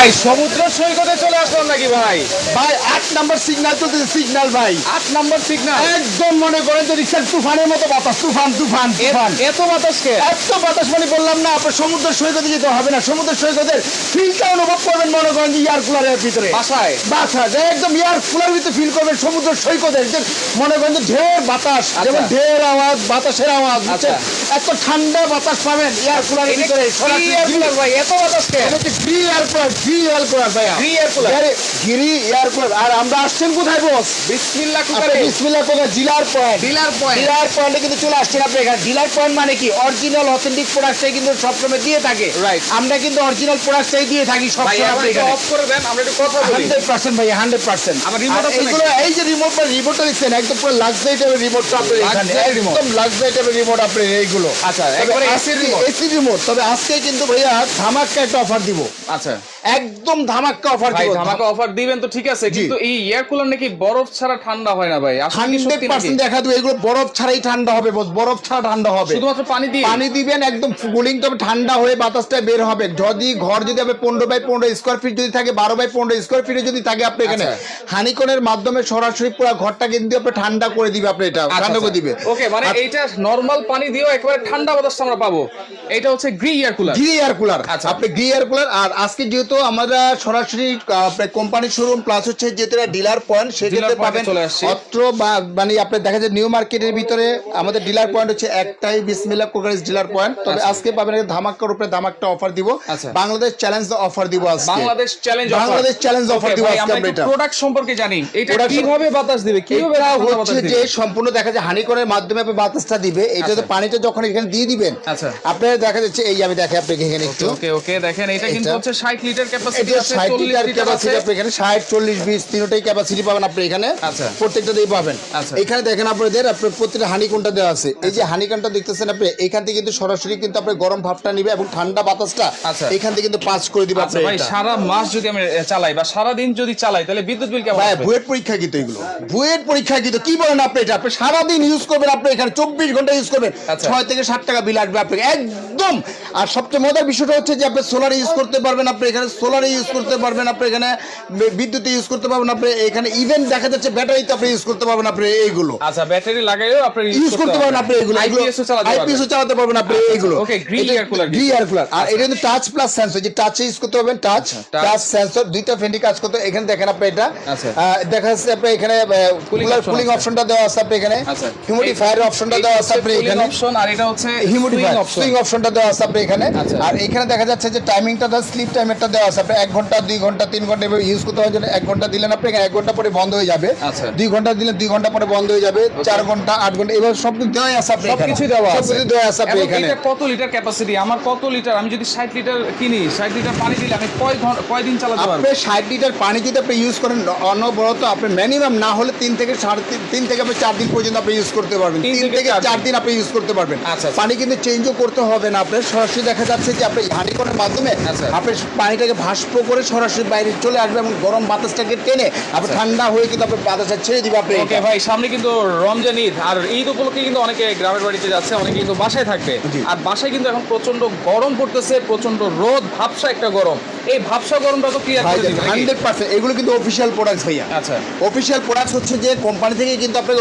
ভাই সমুদ্র সৈকতে চলে আসলাম নাকি ভাই? ভাই আট নাম্বার সিগনাল চলতেছে সিগন্যাল ভাই। আট নম্বর সিগনাল একদম মনে করেন যে রিক্সার তুফানের মতো বাতাস তুফান তুফান তুফান। এত বাতাসকে? এত বাতাস মানে বললাম না আপনার সমুদ্র সৈকতে যেতে হবে না। সমুদ্র সৈকতের ফিলটা অনুভব করবেন মনে করেন যে এয়ার কুলারের ভিতরে। বাসায়? বাসা যে একদম এয়ার কুলার ভিতরে ফিল করবেন সমুদ্র সৈকতের যে মনে করেন যে ঢের বাতাস যেমন ঢের আওয়াজ বাতাসের আওয়াজ বুঝছেন? এত ঠান্ডা বাতাস পাবেন এয়ার কুলারের ভিতরে। এত এটা হচ্ছে free air cooler free air cooler ভাইয়া। Free air cooler? Gree air cooler আর আমরা আসছেন কোথায় বস বিসমিল্লাহ কুকারে। বিসমিল্লাহ কোথায় dealer point dealer point dealer পয়েন্টে কিন্তু চলে আসছেন আপনি এখানে। ডিলার পয়েন্ট মানে কি? অরিজিনাল অথেন্টিক প্রোডাক্টটাই কিন্তু সবসময় দিয়ে থাকে। Right. আমরা কিন্তু অরিজিনাল প্রোডাক্টটাই দিয়ে থাকি সবসময় আপনি এখানে। অফ করে দেন আমরা একটু কথা বলি। হান্ড্রেড পার্সেন্ট ভাই হান্ড্রেড পার্সেন্ট। আবার remote আছে এইগুলো এই যে রিমোট রিমোটটা দেখছেন একদম পুরো লাক্সারি টাইপের রিমোটটা আপনার এখানে। একদম লাক্সারি টাইপের রিমোট আপনার এইগুলো। আচ্ছা, একবারে এসি রিমোট তবে আজকে কিন্তু ভাইয়া ধামাক্কা একটা অফার দিব। আচ্ছা। একদম ধামাক্কা অফার দিব। ধামাকা অফার দিবেন তো ঠিক আছে কিন্তু এই এয়ার কুলার নাকি বরফ ছাড়া ঠান্ডা হয় না ভাই? আসলে কি হান্ড্রেড সত্যি নাকি? পার্সেন্ট দেখা দেবে এগুলো বরফ ছাড়াই ঠান্ডা হবে বস বরফ ছাড়া ঠান্ডা হবে। শুধুমাত্র পানি দিয়ে? পানি দিবেন একদম কুলিং তবে ঠান্ডা হয়ে বাতাসটা বের হবে। যদি ঘর যদি আপনি পনেরো বাই পনেরো স্কোয়ার ফিট যদি থাকে বারো বাই পনেরো স্কোয়ার ফিটে যদি থাকে আপনি এখানে আচ্ছা। হানিকনের মাধ্যমে সরাসরি পুরো ঘরটা কিন্তু আপনি ঠান্ডা করে দিবে আপনি এটা ঠান্ডা করে দিবে। ওকে আচ্ছা, মানে এইটা নরমাল পানি দিয়েও একেবারে ঠান্ডা বাতাসটা আমরা পাবো। এটা হচ্ছে Gree air cooler Gree air cooler আচ্ছা। আপনি গ্রি এয়ার কুলার আর আজকে যেহেতু আমরা সরাসরি কোম্পানির শোরুম প্লাস হচ্ছে যেহেতু ডিলার পয়েন্ট সেক্ষেত্রে পাবেন অত্র বা- মানে আপনি দেখা যায় নিউ মার্কেটের ভিতরে আমাদের ডিলার পয়েন্ট হচ্ছে একটাই বিসমিল্লা কোকারিজ ডিলার পয়েন্ট তবে আজকে পাবেন ধামাক্কার উপরে ধামাক্কা অফার দিব। আচ্ছা। বাংলাদেশ চ্যালেঞ্জ অফার দিব আজকে। Bangladesh challenge Bangladesh challenge offer দিব আজকে আমরা এটা। প্রোডাক্ট সম্পর্কে জানি। এটা কীভাবে বাতাস দিবে? কীভাবে হচ্ছে যে সম্পূর্ণ দেখা যায় হানি হানিকরের মাধ্যমে আপনি বাতাসটা দিবে। এটা তো আচ্ছা। পানিটা যখন এখানে দিয়ে দিবেন আচ্ছা। আপনার দেখা যাচ্ছে এই আমি দেখে আপনাকে এখানে একটু। ওকে ওকে দেখেন এটা কিন্তু হচ্ছে 60 লিটার ক্যাপাসিটি আছে 60 লিটার লিটার ক্যাপাসিটি আপনি এখানে 60 40 20 তিনটাই ক্যাপাসিটি পাবেন আপনি এখানে। আচ্ছা। প্রত্যেকটাতেই পাবেন। আচ্ছা। এখানে দেখেন আপনাদের আপনার প্রত্যেকটা হানিকোনটা দেওয়া আছে। এই যে হানিকোনটা দেখতেছেন আপনি এখান থেকে কিন্তু সরাসরি কিন্তু আপনি গরম ভাবটা নিবে এবং ঠান্ডা বাতাসটা আচ্ছা। এখান থেকে কিন্তু পাস করে দিবে আচ্ছা আপনি ভাই সারা মাস যদি আমি চালাই বা সারা দিন যদি চালাই তাহলে বিদ্যুৎ বিল কেমন ভাই বুয়েট পরীক্ষা কিন্তু এগুলো। বুয়েট পরীক্ষা কিন্তু কি বলেন আপনি এটা? আপনি সারাদিন ইউজ করবেন আপনি এখানে চব্বিশ ঘণ্টা ইউজ করবেন। আচ্ছা। ছয় থেকে ষাট টাকা বিল আসবে আপনাকে। একদম। আর সবচেয়ে মজার বিষয়টা হচ্ছে যে আপনি সোলার ইউজ করতে পারবেন আপনি এখানে। সোলারে ইউজ করতে পারবেন আপনি এখানে বি- বিদ্যুতে ইউজ করতে পারবেন আপনি এখানে ইভেন দেখা যাচ্ছে ব্যাটারিতে আপনি ইউজ করতে পারবেন আপনি এইগুলো। আচ্ছা ব্যাটারি লাগাইও আপনি ইউজ করতে পারবেন আপনি এগুলো আইপিএসও চালাতে পারবেন। চালাতে পারবেন আপনি এইগুলো। Okay, green air cooler Gree air cooler আর এটা কিন্তু টাচ প্লাস সেন্সর যে টাচে ইউজ করতে পারবেন টাচ টাচ সেন্সর দুইটা ফেন্ডি কাজ করতে এখানে দেখেন আপনি এটা। আচ্ছা। দেখা যাচ্ছে আপনি এখানে কুলার কুলিং অপশনটা দেওয়া আছে আপনি এখানে। আচ্ছা। হিউমিডিফায়ার অপশনটা দেওয়া আছে আপনি এখানে। অপশন আর এটা হচ্ছে হিউমিডিফায়ার অপশন সুইং অপশনটা দেওয়া আছে আপনি এখানে। আচ্ছা। আর এখানে দেখা যাচ্ছে যে টাইমিংটা দেওয়া স্লিপ টাইমারটা দেওয়া আছে আপনি এক ঘণ্টা দুই ঘণ্টা তিন ঘণ্টা এভাবে ইউজ করতে হয় জন্য এক ঘণ্টা দিলেন আপনি এক ঘণ্টা পরে বন্ধ হয়ে যাবে। আচ্ছা। দুই ঘণ্টা দিলেন দুই ঘণ্টা পরে বন্ধ হয়ে যাবে চার ঘণ্টা আট ঘণ্টা এবার সব দেওয়াই আছে আপনি সবকিছু দেওয়া আছে। সবকিছু দেওয়া আছে আপনি এখানে। কত লিটার ক্যাপাসিটি আমার কত লিটার আমি যদি 60 লিটার কিনি 60 লিটার পানি দিলে আমি কয় ঘণ্টা কয় দিন চালাতে পারব? আপনি ষাট লিটার পানি যদি আপনি ইউজ করেন অনবরত আপনি মিনিমাম না হলে তিন থেকে সাড়ে তিন তিন থেকে আপনি চার দিন পর্যন্ত আপনি ইউজ করতে পারবেন। তিন থেকে চার দিন। আপনি ইউজ করতে পারবেন। আচ্ছা, আচ্ছা। পানি কিন্তু চেঞ্জও করতে হবে না আপনার। সরাসরি দেখা যাচ্ছে যে আপনি হানিকনের মাধ্যমে। আপনি পানিটাকে ভাস্প করে সরাসরি বাইরে চলে আসবে এবং গরম বাতাসটাকে টেনে আপনি আচ্ছা। ঠান্ডা হয়ে কিন্তু আপনি বাতাসটা ছেড়ে দিবে আপনি। ওকে ভাই সামনে কিন্তু রমজান ঈদ আর ঈদ উপলক্ষে কিন্তু অনেকে গ্রামের বাড়িতে যাচ্ছে অনেকে কিন্তু বাসায় থাকবে। আর বাসায় কিন্তু এখন প্রচণ্ড গরম পড়তেছে প্রচণ্ড রোদ ভাবসা একটা গরম। এই ভাবসা গরমটা তো ক্লিয়ার করে দিবে এগুলো কিন্তু প্রোডাক্ট ভাইয়া। আচ্ছা। প্রোডাক্ট হচ্ছে যে কোম্পানি থেকে কিন্তু আপনাকে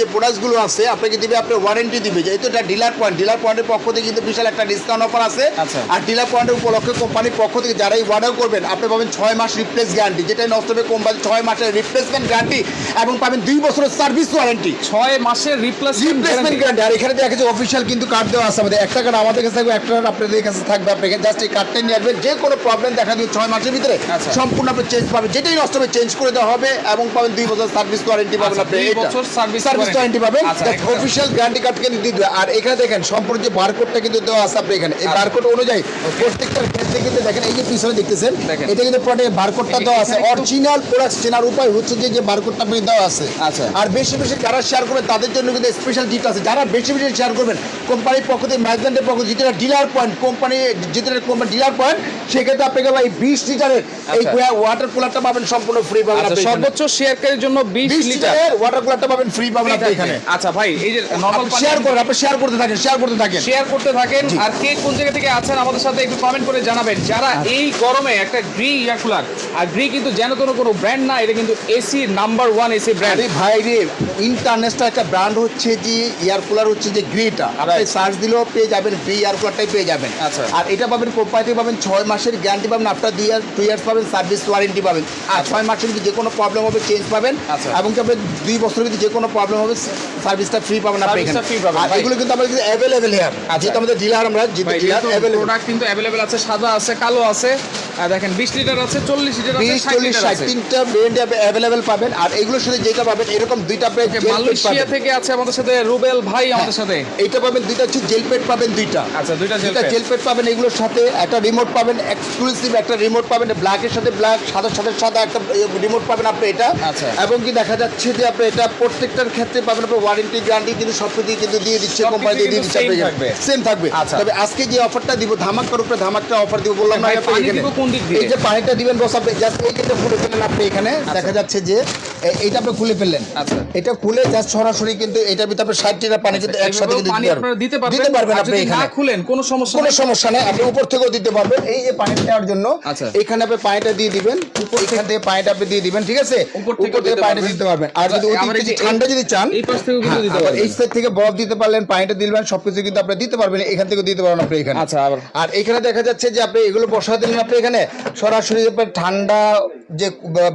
যে প্রোডাক্টগুলো আছে আপনাকে দিবে আপনার ওয়ারেন্টি দিবে। যেহেতু এটা ডিলার পয়েন্ট ডিলার পয়েন্টের পক্ষ থেকে কিন্তু বিশাল একটা ডিসকাউন্ট অফার আছে। আচ্ছা। আর ডিলার পয়েন্টের উপলক্ষে কোম্পানির পক্ষ থেকে যারাই অর্ডার করবেন আপনি পাবেন ছয় মাস রিপ্লেস গ্যারান্টি যেটা নষ্ট হবে কোম্পানি ছয় মাসের রিপ্লেসমেন্ট গ্যারান্টি এবং পাবেন দুই বছরের সার্ভিস ওয়ারেন্টি ছয় মাসের রিপ্লেসমেন্ট রিপ্লেসমেন্ট গ্যারান্টি আর এখানে দেখা যাচ্ছে অফিসিয়াল কিন্তু কার্ড দেওয়া আছে আমাদের। একটা কার্ড আমাদের কাছে থাকবে একটা কার্ড আপনাদের কাছে থাকবে আপনি জাস্ট এই কার্ডটা নিয়ে আসবেন যে কোনো প্রবলেম দেখা দিবে ছয় মাসের ভিতরে আচ্ছা। সম্পূর্ণ আপনি চেঞ্জ পাবেন। যেটাই নষ্ট হবে চেঞ্জ করে দেওয়া হবে এবং পাবেন দুই বছর সার্ভিস ওয়ারেন্টি পাবেন আচ্ছা, আপনি। সার্ভিস ওয়ারেন্টি পাবেন। আচ্ছা, অফিসিয়াল গ্যারান্টি কার্ড কিন্তু দিয়ে দেবে। আর এখানে দেখেন সম্পূর্ণ যে বারকোডটা কিন্তু দেওয়া আছে আপনি এখানে। এই আচ্ছা। বারকোড অনুযায়ী প্রত্যেকটার ক্ষেত্রে কিন্তু দেখেন এই যে পিছনে দেখতেছেন এটা কিন্তু প্রোডাক্টের বারকোডটা দেওয়া আছে। অরিজিনাল প্রোডাক্ট চেনার উপায় হচ্ছে যে যে বারকোডটা আপনি দেওয়া আছে। আচ্ছা। আর বেশি বেশি যারা শেয়ার করবেন তাদের জন্য কিন্তু স্পেশাল গিফট আছে। যারা বেশি বেশি শেয়ার করবেন কোম্পানির পক্ষ থেকে ম্যানেজমেন্টের পক্ষ থেকে যেটা ডিলার পয়েন্ট কোম্পানি যেটা কোম্পানি ডিলার পয়েন্ট সেক্ষেত্রে আপনাকে বিশ লিটারের এই আচ্ছা। ওয়াটার কুলারটা পাবেন সম্পূর্ণ ফ্রি পাবেন আচ্ছা এখানে। সর্বোচ্চ শেয়ারকারীর জন্য বিশ লিটার ওয়াটার কুলারটা পাবেন ফ্রি পাবেন আপনি এখানে আচ্ছা ভাই এই যে নরমাল শেয়ার করেন আপনি শেয়ার করতে থাকেন শেয়ার করতে থাকেন শেয়ার করতে থাকেন আর কে কোন জায়গা থেকে আছেন আমাদের সাথে একটু কমেন্ট করে জানাবেন যারা আচ্ছা। এই গরমে একটা গ্রি ইয়ার কুলার আর গ্রি কিন্তু যেন কোনো কোনো ব্র্যান্ড না এটা কিন্তু AC number one AC brand ভাই রে ইন্টারন্যাশনাল একটা ব্র্যান্ড হচ্ছে যে এয়ার কুলার হচ্ছে যে গ্রিটা আপনি. সার্চ দিলেও পেয়ে যাবেন গ্রি এয়ার কুলারটাই পেয়ে যাবেন আচ্ছা। আর এটা পাবেন কোম্পানিতে পাবেন ছয় মাসের গ্যারান্টি পাবেন আপনার দুই ইয়ার টু ইয়ার্স পাবেন সার্ভিস ওয়ারেন্টি পাবেন। আর ছয় মাসের ভিতরে যে কোনো প্রবলেম হবে চেঞ্জ পাবেন। আচ্ছা। এবং কি দুই বছরের ভিতরে যে কোনো প্রবলেম হবে সার্ভিসটা ফ্রি পাবেন আপনি আর এগুলো কিন্তু আমাদের কিন্তু অ্যাভেলেবেল হেয়ার যেহেতু আমাদের ডিলার আমরা যেহেতু ডিলার অ্যাভেলেবেল প্রোডাক্ট কিন্তু অ্যাভেলেবেল আছে সাদা আছে কালো আছে দেখেন 20 লিটার আছে 40 লিটার আছে বিশ চল্লিশ ষাট তিনটা ব্র্যান্ড অ্যাভেলেবেল পাবেন। আর এগুলোর সাথে যেটা পাবেন এরকম দুইটা ব্র্যান্ড মালয়েশিয়া থেকে আছে আমাদের সাথে রুবেল ভাই আমাদের সাথে। এইটা পাবেন দুইটা হচ্ছে জেল পেট পাবেন দুইটা। আচ্ছা দুইটা দুইটা জেল পেট পাবেন এগুলোর সাথে একটা রিমোট পাবেন এক্সক্লুসিভ একটা রিমোট পাবেন ব্ল্যাকের সাথে ব্ল্যাক সাদার সাথে সাদা একটা রিমোট পাবেন আপনি এটা। আচ্ছা। এবং কি দেখা যাচ্ছে যে আপনি এটা প্রত্যেকটার ক্ষেত্রে পাবেন আপনি ওয়ারেন্টি গ্যারান্টি কিন্তু সব কিছু কিন্তু দিয়ে দিচ্ছে কোম্পানি দিয়ে কিন্তু দিচ্ছে থাকবে। সেম থাকবে। আচ্ছা। তবে আজকে যে অফারটা দিব ধামাকার উপরে ধামাকটা অফার দিব বললাম না আপনি এখানে। এই যে পানিটা দিবেন বস আপনি জাস্ট এইটা খুলে ফেলেন আপনি এখানে দেখা যাচ্ছে যে এইটা আপনি খুলে ফেললেন। আচ্ছা। এটা খুলে জাস্ট সরাসরি কিন্তু এটার ভিতরে আপনি ষাট লিটার পানি কিন্তু একসাথে কিন্তু দিতে পারবেন। আপনি এখানে। খুলেন কোনো সমস্যা কোনো সমস্যা নেই আপনি উপর থেকেও দিতে পারবেন। এই যে পানি দেওয়ার জন্য আচ্ছা। এখানে আপনি পানিটা দিয়ে দিবেন এখান থেকে পানিটা আপনি দিয়ে দিবেন ঠিক আছে উপর থেকে পানিটা দিতে পারবেন আর যদি আবার অতিরিক্ত যে ঠান্ডা যদি চান এই পাশ থেকেও কিন্তু হ্যাঁ, দিতে পারবেন। এই সাইড থেকে বরফ দিতে পারলেন পানিটা দিলেন সবকিছু কিন্তু আপনি দিতে পারবেন এখান থেকে দিতে পারবেন আপনি এখানে আচ্ছা, আর এখানে দেখা যাচ্ছে যে আপনি এগুলো বসা দিলেন আপনি এখানে সরাসরি ঠান্ডা যে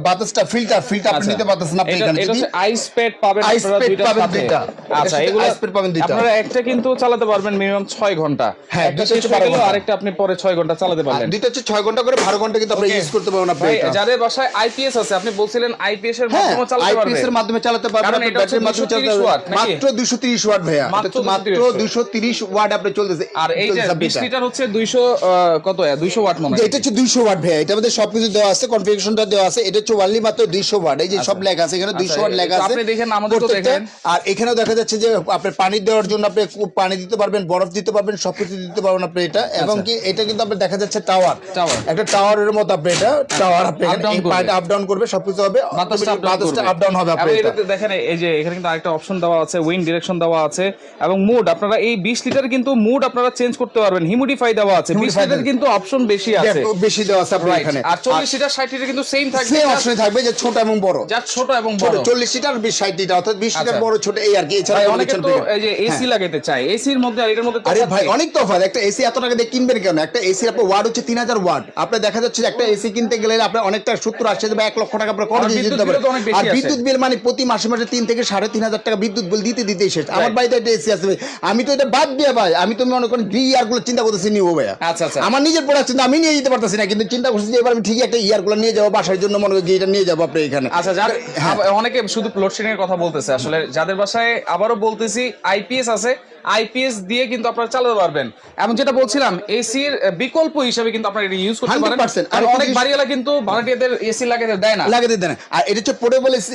বাতাসটা ফিল্টার ফিল্টার আপনি আচ্ছা। নিতে পারতেছেন আপনি এখানে এটা যদি হচ্ছে আইস প্যাড পাবেন pad দুইটার পাবেন। দুইটা। আচ্ছা এগুলো ice pad পাবেন দুইটা। আপনারা একটা কিন্তু চালাতে পারবেন মিনিমাম 6 ঘণ্টা হ্যাঁ, শেষ হচ্ছে হয়ে 12 গেল ঘণ্টা। আরেকটা আপনি পরে 6 ঘণ্টা চালাতে পারবেন দুইটা হচ্ছে ছয় ঘণ্টা করে বারো ঘণ্টা কিন্তু আপনি ইউজ করতে পারবেন আপনি ভাই যাদের বাসায় আইপিএস আছে আপনি বলছিলেন আইপিএস এর হ্যাঁ মাধ্যমে চালাতে পারবেন আইপিএস এর মাধ্যমে চালাতে পারবেন ব্যাটারির মাধ্যমে চালাতে পারবেন। মাত্র 230 ওয়াট ভাইয়া। মাত্র এটা হচ্ছে মাত্র 230 ওয়াট আপনি চলতেছে। আর এই যে চলতেছে 20 লিটার হচ্ছে 200 আহ, কত 200 ওয়াট মনে হয়। এটা হচ্ছে 200 ওয়াট ভাইয়া। এটা আমাদের সবকিছু দেওয়া আছে কনফিগারেশনটা দেওয়া আছে। এটা হচ্ছে অনলি মাত্র 200 ওয়াট। এই যে সব লেখা আছে এখানে 200 ওয়াট আচ্ছা, লেখা আছে। আপনি দেখেন, আমাদের প্রত্যেকটা। দেখেন। আর এখানেও দেখা যাচ্ছে যে আপনি পানি দেওয়ার জন্য আপনি পানি দিতে পারবেন বরফ দিতে পারবেন সবকিছু দিতে পারবেন আপনি এটা। এবং কি এটা কিন্তু আপনি দেখা যাচ্ছে টাওয়ার আচ্ছা। একটা টাওয়ারের মতো আপনি এটা টাওয়ার আপনি Up এখানে। আপ ডাউন করবে। সবকিছু হবে বাতাসটা আপ ডাউন হবে আপনি এটা। এটাতে দেখেন এই যে এখানে কিন্তু আরেকটা অপশন দেওয়া আছে উইন্ড ডিরেকশন দেওয়া আছে এবং মুড আপনারা এই 20 লিটার কিন্তু মুড আপনারা চেঞ্জ করতে পারবেন। হিউমিডিফাই দেওয়া আছে। 20 লিটার কিন্তু অপশন বেশি আছে। বেশি দেওয়া আছে আপনার এখানে। আর 40 লিটার 60 লিটার কিন্তু সেম থাকবে। সেম অপশনে থাকবে যে ছোট এবং বড়। যা ছোট এবং বড়। চল্লিশ লিটার বিশ ষাট লিটার অর্থাৎ বিশ লিটার আচ্ছা। বড় ছোট এই আর কি এছাড়া অনেকে তো এই যে এসি লাগাইতে চায়। এসির মধ্যে আর এটার মধ্যে আরে ভাই? অনেক তফাৎ। একটা এসি এত টাকা দিয়ে কিনবেন কেন? একটা এসি আপনার ওয়াট হচ্ছে তিন হাজার ওয়াট আপনার দেখা যাচ্ছে যে একটা এসি কিনতে গেলে আপনার অনেকটা সত্তর আশি বা এক লক্ষ টাকা আপনার খরচ দিতে পারে। আর বিদ্যুৎ বিল মানে প্রতি মাসে মাসে তিন থেকে সাড়ে তিন হাজার টাকা বিদ্যুৎ বিল দিতে দিতেই শেষ। আমার বাড়িতে একটা এসি আছে আমি তো এটা বাদ দিয়ে ভাই আমি তো মনে করেন গ্রি ইয়ারগুলো চিন্তা করতেছি নিবো ভাইয়া। আচ্ছা, আচ্ছা। আমার নিজের প্রোডাক্ট চিন্তা আমি নিয়ে যেতে পারতেছি না কিন্তু চিন্তা করছি যে এবার আমি ঠিকই একটা ইয়ারগুলো নিয়ে যাব বাসার জন্য মনে করি এটা নিয়ে যাব আপনি এখানে। আচ্ছা যার হ্যাঁ। অনেকে শুধু লোডশেডিং এর কথা বলতেছে আসলে যাদের বাসায় আবারও বলতেছি আইপিএস আছে আইপিএস দিয়ে কিন্তু আপনারা চালাতে পারবেন এবং যেটা বলছিলাম এসির বিকল্প হিসেবে কিন্তু আপনারা এটা ইউজ করতে পারেন আর অনেক বাড়িওয়ালা কিন্তু ভাড়াটিয়াদের এসি লাগাতে দেয় না লাগে দিতে না আর এটা হচ্ছে পোর্টেবল এসি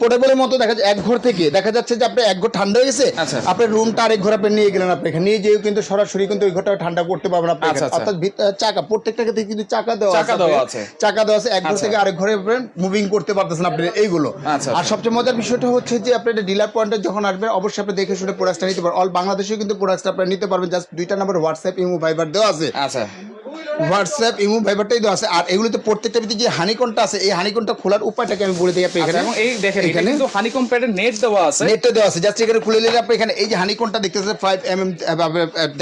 পোর্টেবলের মতো দেখা যায় এক ঘর থেকে দেখা যাচ্ছে যে আপনি এক ঘর ঠান্ডা হয়ে গেছে আচ্ছা। আপনার রুমটা আরেক ঘর আপনি নিয়ে গেলেন আপনি এখানে নিয়ে যেয়ে কিন্তু সরাসরি কিন্তু ওই ঘরটা ঠান্ডা করতে পারবেন আপনি আচ্ছা। আচ্ছা। অর্থাৎ চাকা প্রত্যেকটা ক্ষেত্রে কিন্তু চাকা দেওয়া চাকা আছে দেওয়া আছে। চাকা দেওয়া আছে এক ঘর। থেকে আরেক ঘরে মুভিং করতে পারতেছেন আপনি এইগুলো আর। সবচেয়ে মজার বিষয়টা হচ্ছে যে আপনি ডিলার পয়েন্টে যখন আসবেন অবশ্যই আপনি দেখে শুনে প্রোডাক্টটা নিতে পারবেন অল বাংলাদেশেও কিন্তু প্রোডাক্টটা আপনারা নিতে পারবেন। জাস্ট দুইটা নাম্বার হোয়াটসঅ্যাপ ইমো ভাইবার দেওয়া আছে। আচ্ছা। হোয়াটসঅ্যাপ ইমো ফাইবারটাই দেওয়া আছে। আর এগুলোতে প্রত্যেকটা ভিতরে যে হানিকনটা আছে এই হানিকনটা খোলার উপায়টাকে আমি বলে দিই আপনি আচ্ছা, এখানে। এবং এই দেখেন এখানে কিন্তু হানিকম প্যাডের নেট দেওয়া আছে। নেটটা দেওয়া আছে। জাস্ট এখানে খুলে নিলে আপনি এখানে এই যে হানিকনটা দেখতেছে ফাইভ এম এম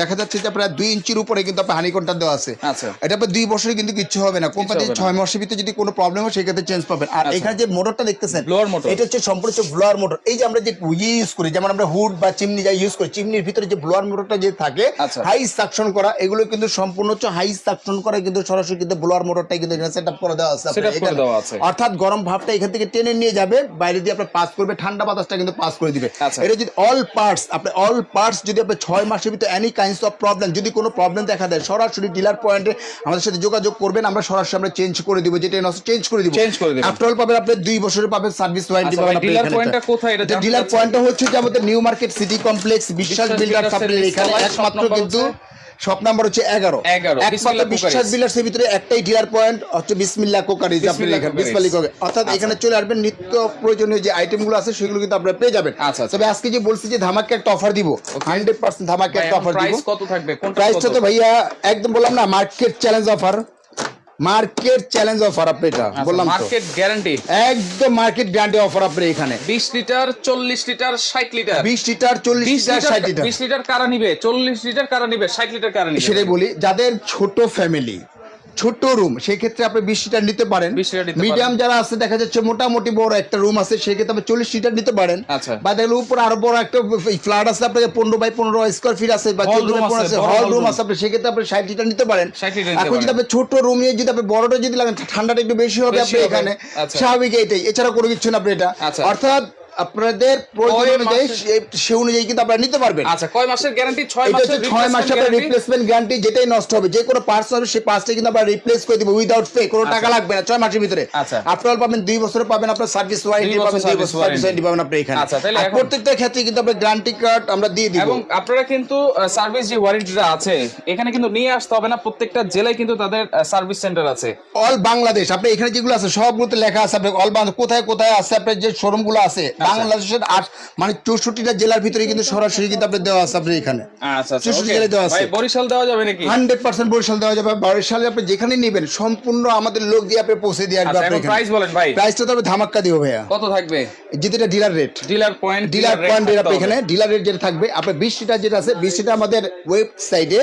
দেখা যাচ্ছে যে আপনার দুই ইঞ্চির উপরে কিন্তু আপনার হানিকনটা দেওয়া আছে। আচ্ছা। এটা আপনার দুই বছরে কিন্তু কিচ্ছু হবে না। কোম্পানি হবে না। ছয় মাসের ভিতরে যদি কোনো প্রবলেম হয় সেক্ষেত্রে চেঞ্জ পাবেন। আর আচ্ছা। এখানে যে মোটরটা দেখতেছেন ব্লোয়ার মোটর এটা হচ্ছে সম্পূর্ণ ব্লোয়ার মোটর এই যে আমরা যে ইউজ করি যেমন আমরা হুড বা চিমনি যা ইউজ করি চিমনির ভিতরে যে ব্লোয়ার মোটরটা যে থাকে আচ্ছা। হাই সাকশন করা এগুলো কিন্তু সম্পূর্ণ হচ্ছে হাই সাকশন করা কিন্তু সরাসরি কিন্তু ব্লোয়ার মোটরটাই কিন্তু এখানে সেট আপ করে দেওয়া আছে আপনার করে দেওয়া আছে। অর্থাৎ গরম ভাবটা এখান থেকে টেনে নিয়ে যাবে বাইরে দিয়ে আপনার পাস করবে ঠান্ডা বাতাসটা কিন্তু পাস করে দিবে আচ্ছা। এটা যদি অল পার্টস আপনি অল পার্টস যদি আপনি ছয় মাসের ভিতরে এনি কাইন্ডস অফ প্রবলেম যদি কোনো প্রবলেম দেখা দেয় সরাসরি ডিলার পয়েন্টে আমাদের সাথে যোগাযোগ করবেন আমরা সরাসরি আমরা চেঞ্জ করে দিব যেটা চেঞ্জ করে দিব চেঞ্জ করে দিবেন। আফটার অল পাবেন আপনি দুই বছরের পাবেন সার্ভিস ওয়ারেন্টি আচ্ছা, পাবেন ভাই, dealer point টা কোথায় এটা ডিলার পয়েন্টটা হচ্ছে যে আমাদের new market city complex Biswas builder supply এখানে একমাত্র কিন্তু? শপ নাম্বার হচ্ছে এগারো। 11 একমাত্র বিশ্বাস এর ভিতরে একটাই ডিয়ার পয়েন্ট হচ্ছে বিসমিল্লা কোকারিজ আপনি কোকারিজ। অর্থাৎ এখানে চলে আসবেন নিত্য প্রয়োজনীয় যে আইটেমগুলো আছে সেগুলো কিন্তু আপনারা পেয়ে যাবেন। আচ্ছা, আচ্ছা। তবে আজকে যে বলছি যে ধামাকে একটা অফার দিব হান্ড্রেড পার্সেন্ট ধামাকে একটা অফার দিব। প্রাইস কত থাকবে? প্রাইস প্রাইসটা তো ভাইয়া একদম বললাম না market challenge offer market challenge offer আপনি এটা বললাম মার্কেট গ্যারান্টি একদম মার্কেট গ্যারান্টি অফার আপনি এখানে। 20 লিটার 40 লিটার 60 লিটার। বিশ লিটার চল্লিশ লিটার ষাট লিটার। 20 লিটার কারা নিবে? 40 লিটার কারা নিবে? 60 লিটার কারা নিবে? সেটাই বলি যাদের ছোট ফ্যামিলি ছোট রুম সেই ক্ষেত্রে আপনি বিশ লিটার নিতে পারেন। 20 লিটার নিতে মিডিয়াম যারা আছে দেখা যাচ্ছে মোটামুটি বড় একটা রুম আছে সেই ক্ষেত্রে আপনি চল্লিশ লিটার নিতে পারেন। আচ্ছা। বা দেখলে উপরে আরও বড় একটা ফ্ল্যাট আছে আপনার পনেরো বাই পনেরো স্কোয়ার ফিট আছে বা চোদ্দ বাই আছে, হল রুম আছে আপনি সেক্ষেত্রে আপনি ষাট লিটার নিতে পারেন। 60 লিটার নিতে এখন যদি আপনি ছোট রুম নিয়ে যদি আপনি বড়টা যদি লাগেন ঠান্ডাটা একটু বেশি হবে আপনি এখানে। আচ্ছা। স্বাভাবিক এটাই। এছাড়া কোনো কিছু না আপনি এটা। আচ্ছা। অর্থাৎ আপনাদের প্রয়োজন অনুযায়ী সে- অনুযায়ী কিন্তু আপনারা নিতে পারবেন। আচ্ছা কয় মাসের গ্যারান্টি 6 মাসের আপনার রিপ্লেসমেন্ট গ্যারান্টি যেটাই নষ্ট হবে যে কোনো পার্টস হবে সেই কিন্তু রিপ্লেস করে দিব উইদাউট পে কোনো টাকা লাগবে না মাসের ভিতরে। আচ্ছা। আপনার পাবেন বছরে পাবেন আপনার সার্ভিস ওয়ারেন্টি পাবেন বছর সার্ভিস ওয়ারেন্টি পাবেন আপনি এখানে। আচ্ছা, তাহলে প্রত্যেকটা ক্ষেত্রে কিন্তু গ্যারান্টি কার্ড আমরা দিয়ে দিব। এবং আপনারা কিন্তু সার্ভিস যে ওয়ারেন্টিটা আছে এখানে কিন্তু নিয়ে আসতে হবে না প্রত্যেকটা জেলায় কিন্তু তাদের সার্ভিস সেন্টার আছে। অল বাংলাদেশ আপনি এখানে যেগুলো আছে সবগুলোতে লেখা আছে আপনি অল বাংলাদেশ কোথায় কোথায় আছে আপনার যে শোরুমগুলো আছে আচ্ছা। বাংলাদেশের আট মানে চৌষট্টিটা জেলার ভিতরে কিন্তু সরাসরি কিন্তু আপনার দেওয়া আছে আপনি এখানে। আচ্ছা আচ্ছা চৌষট্টি জেলায় দেওয়া আছে। বরিশাল দেওয়া যাবে নাকি? হান্ড্রেড পার্সেন্ট বরিশাল দেওয়া যাবে। বরিশালে আপনি যেখানে নেবেন সম্পূর্ণ আমাদের লোক দিয়ে আপনি পৌঁছে দিয়ে আসবে আচ্ছা আপনি প্রাইস বলেন ভাই। প্রাইসটা তো আপনি ধামাক্কা দিব ভাইয়া। কত থাকবে? যেটা dealer rate dealer point dealer point rate আপনি এখানে ডিলার রেট যেটা থাকবে আপনার বিশ লিটার যেটা আছে বিশ লিটার আমাদের ওয়েবসাইটে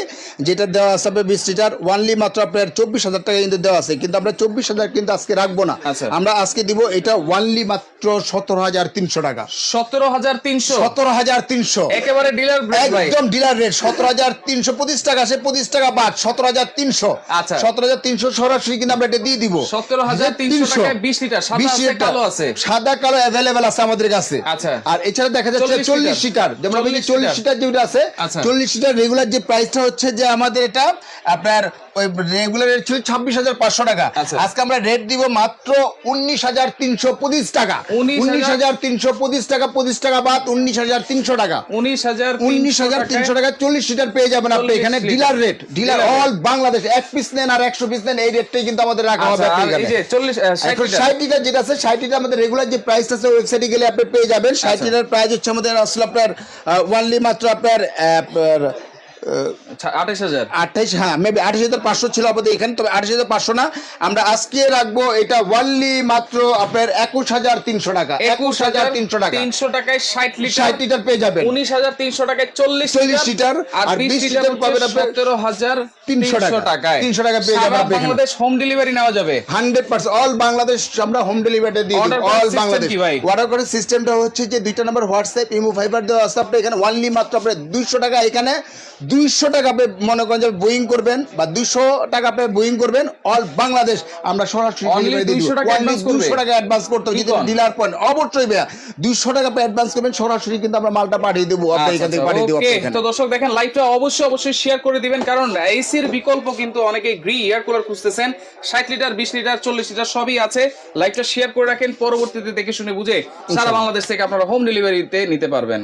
যেটা দেওয়া আছে আপনার বিশ লিটার ওয়ানলি মাত্র আপনার চব্বিশ হাজার টাকা কিন্তু দেওয়া আছে। কিন্তু আমরা চব্বিশ হাজার কিন্তু আজকে রাখব না। আচ্ছা। আমরা আজকে দিব এটা ওয়ানলি মাত্র সতেরো হাজার তিনশো টাকা। সতেরো হাজার তিনশো। সতেরো হাজার তিনশো। একেবারে ডিলার একদম ডিলার রেট সতেরো হাজার তিনশো পঁচিশ টাকা সে পঁচিশ টাকা বাদ। সতেরো হাজার তিনশো। আচ্ছা। সতেরো হাজার তিনশো সরাসরি কিন্তু আমরা এটা দিয়ে দিব। 17,300 টাকায় 20 লিটার, সাদা 20 আছে, লিটার। কালো আছে। সাদা কালো অ্যাভেলেবেল আছে আমাদের কাছে। আচ্ছা। আর এছাড়া দেখা যাচ্ছে চল্লিশ সিটার যেমন চল্লিশ সিটার যেটা আছে আচ্ছা। চল্লিশ সিটার রেগুলার যে প্রাইসটা হচ্ছে যে আমাদের এটা আপনার ওই রেগুলার রেট ছিল ছাব্বিশ হাজার পাঁচশো টাকা। আচ্ছা। আজকে আমরা রেট দিব মাত্র উনিশ হাজার তিনশো পঁচিশ টাকা। উনিশ হাজার তিনশো পঁচিশ টাকা পঁচিশ টাকা বাদ উনিশ হাজার তিনশো টাকা। উনিশ হাজার উনিশ হাজার তিনশো টাকা চল্লিশ লিটার পেয়ে যাবেন আপনি এখানে dealer rate dealer all Bangladesh এক পিস নেন আর একশো পিস নেন এই রেটটাই কিন্তু আমাদের রাখা হবে আচ্ছা ষাট লিটার। যেটা আছে ষাট লিটার আমাদের রেগুলার যে প্রাইস আছে ওয়েবসাইটে গেলে আপনি পেয়ে যাবেন। ষাট আচ্ছা। লিটার প্রাইস হচ্ছে আমাদের আসলে আপনার ওয়ানলি মাত্র আপনার আঠাশ হাজার। আঠাইশ হ্যাঁ মেবি আঠাশ হাজার পাঁচশো ছিল আমাদের এখানে তবে আঠাশ হাজার পাঁচশো না। আমরা আজকে রাখব এটা ওয়ানলি মাত্র আপনার একুশ হাজার তিনশো টাকা। একুশ হাজার তিনশো টাকা। তিনশো টাকায় ষাট লিটার ষাট লিটার পেয়ে যাবেন। উনিশ হাজার তিনশো টাকায় চল্লিশ 40 লিটার, আর বিশ লিটার পাবেন সতেরো হাজার 300 টাকা। টাকায়। 300 টাকা পেয়ে যাবেন বাংলাদেশ হোম ডেলিভারি নেওয়া যাবে। Hundred percent. অল বাংলাদেশ আমরা হোম ডেলিভারি দিই অল বাংলাদেশ? অর্ডার করার সিস্টেমটা হচ্ছে যে দুইটা নাম্বার হোয়াটসঅ্যাপ ইমো ফাইবার দেওয়া আছে। আপনি এখানে ওয়ানলি মাত্র আপনি দুইশো টাকা এখানে। দুইশো টাকা আপনি মনে করেন যে বুকিং করবেন বা দুইশো টাকা আপনি বুকিং করবেন অল বাংলাদেশ আমরা সরাসরি Only ডেলিভারি দিয়ে 200 টাকা advance করবে? দুইশো টাকা অ্যাডভান্স করতে যদি ডিলার পয়েন্ট অবশ্যই ভাইয়া দুইশো টাকা আপনি অ্যাডভান্স করবেন সরাসরি কিন্তু আমরা মালটা পাঠিয়ে দেবো আপনি আচ্ছা, এখান থেকে আচ্ছা, পাঠিয়ে দেবো তো দর্শক দেখেন লাইভটা অবশ্যই অবশ্যই শেয়ার করে দিবেন কারণ এসির বিকল্প কিন্তু অনেকে গ্রি এয়ার কুলার খুঁজতেছেন। ষাট লিটার বিশ লিটার চল্লিশ লিটার সবই আছে। লাইভটা শেয়ার করে রাখেন পরবর্তীতে দেখে শুনে বুঝে সারা বাংলাদেশ থেকে আপনারা হোম ডেলিভারিতে নিতে পারবেন।